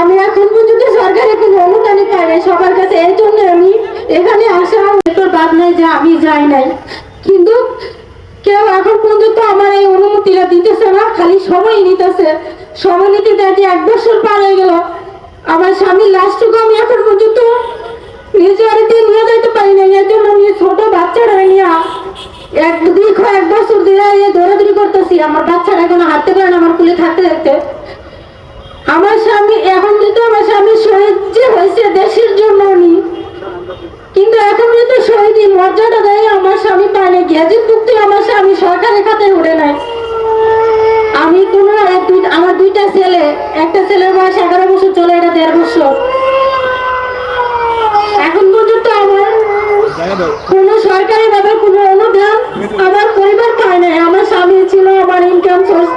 আমি এখন পর্যন্ত সরকারের কোনো অনুদানই পাইনি সবার কাছে এই জন্য আমি এখানে আসা তোর বাপ নাই যে আমি যাই নাই। কিন্তু কেউ এখন পর্যন্ত আমার এই অনুমতিটা দিতেছে না, খালি সময় নিতেছে। সময় নিতে দেয় যে এক বছর পার হয়ে গেল। আমার স্বামীর লাশটুকু আমি এখন পর্যন্ত নিজ বাড়িতে নিয়ে যাইতে পারি না এর জন্য আমি ছোট বাচ্চাটা নিয়ে এক দীর্ঘ এক বছর ধরে দৌড়াদৌড়ি করতেছি। আমার বাচ্চাটা এখনও হাঁটতে পারে না, আমার কুলে থাকতে থাকতে। আমার স্বামী, এখন কিন্তু আমার স্বামী শহীদ যে হয়েছে দেশের জন্য উনি। কিন্তু এখন কিন্তু শহীদ মর্যাদা দেয় আমার স্বামী পায়নি। গ্যাজেট চুক্তি আমার স্বামী সরকারের খাতে উঠে নাই আমি কোনো আমার দুইটা ছেলে, একটা ছেলের বয়স এগারো বছর চলে, এটা দেড় বছর। এখন পর্যন্ত আমার কোনো সরকারি ভাবে কোনো অনুদান আমার পরিবার পায় নাই। আমার স্বামী ছিল আমার ইনকাম সোর্স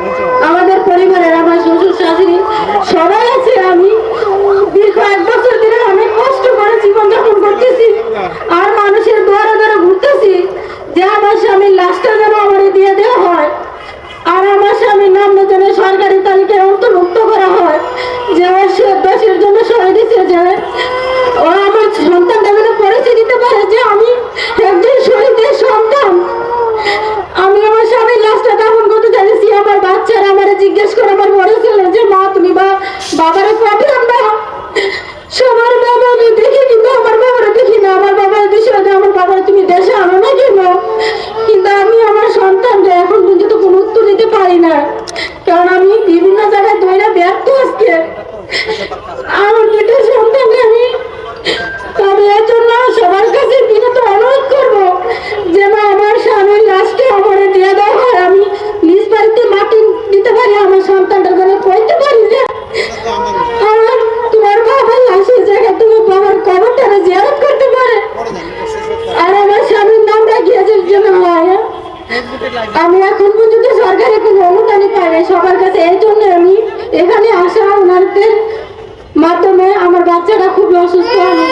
আমাদের পরিবারের আমার শ্বশুর শাশুড়ি সবাই আছে আমি দীর্ঘ এক বছর ধরে অনেক কষ্ট করে জীবনযাপন করতেছি আর মানুষের দ্বারা দ্বারা ঘুরতেছি যে আমার স্বামীর লাশটা যেন আমার দিয়ে দেওয়া হয় আর আমার স্বামীর নাম যেন সরকারি তালিকায় অন্তর্ভুক্ত করা হয় যে ও সে দেশের জন্য শহীদ ও আমার সন্তানটা যেন পরিচয় দিতে পারে যে আমি একজন শহীদের সন্তান। আমি আমার স্বামীর লাশটা দাফন করতে চাইছি আমার বাচ্চারা আমার জিজ্ঞেস করে আমার বড় ছেলে যে, মা, তুমি বা, বাবারে কবে আনবা সবার বাবা আমি দেখি কিন্তু আমার বাবারা দেখি না। আমার বাবার যে আমার বাবার তুমি দেশে আনো না কেন? কিন্তু আমি আমার সন্তানকে এখন পর্যন্ত কোনো উত্তর দিতে পারি না। কারণ আমি বিভিন্ন জায়গায় ধরে ব্যর্থ আজকে। আমি এখন পর্যন্ত সরকারের কোনো অনুদানই পাইনি সবার কাছে এই জন্য আমি এখানে আসা ওনাদের মাধ্যমে আমার বাচ্চাটা খুব অসুস্থ, আমি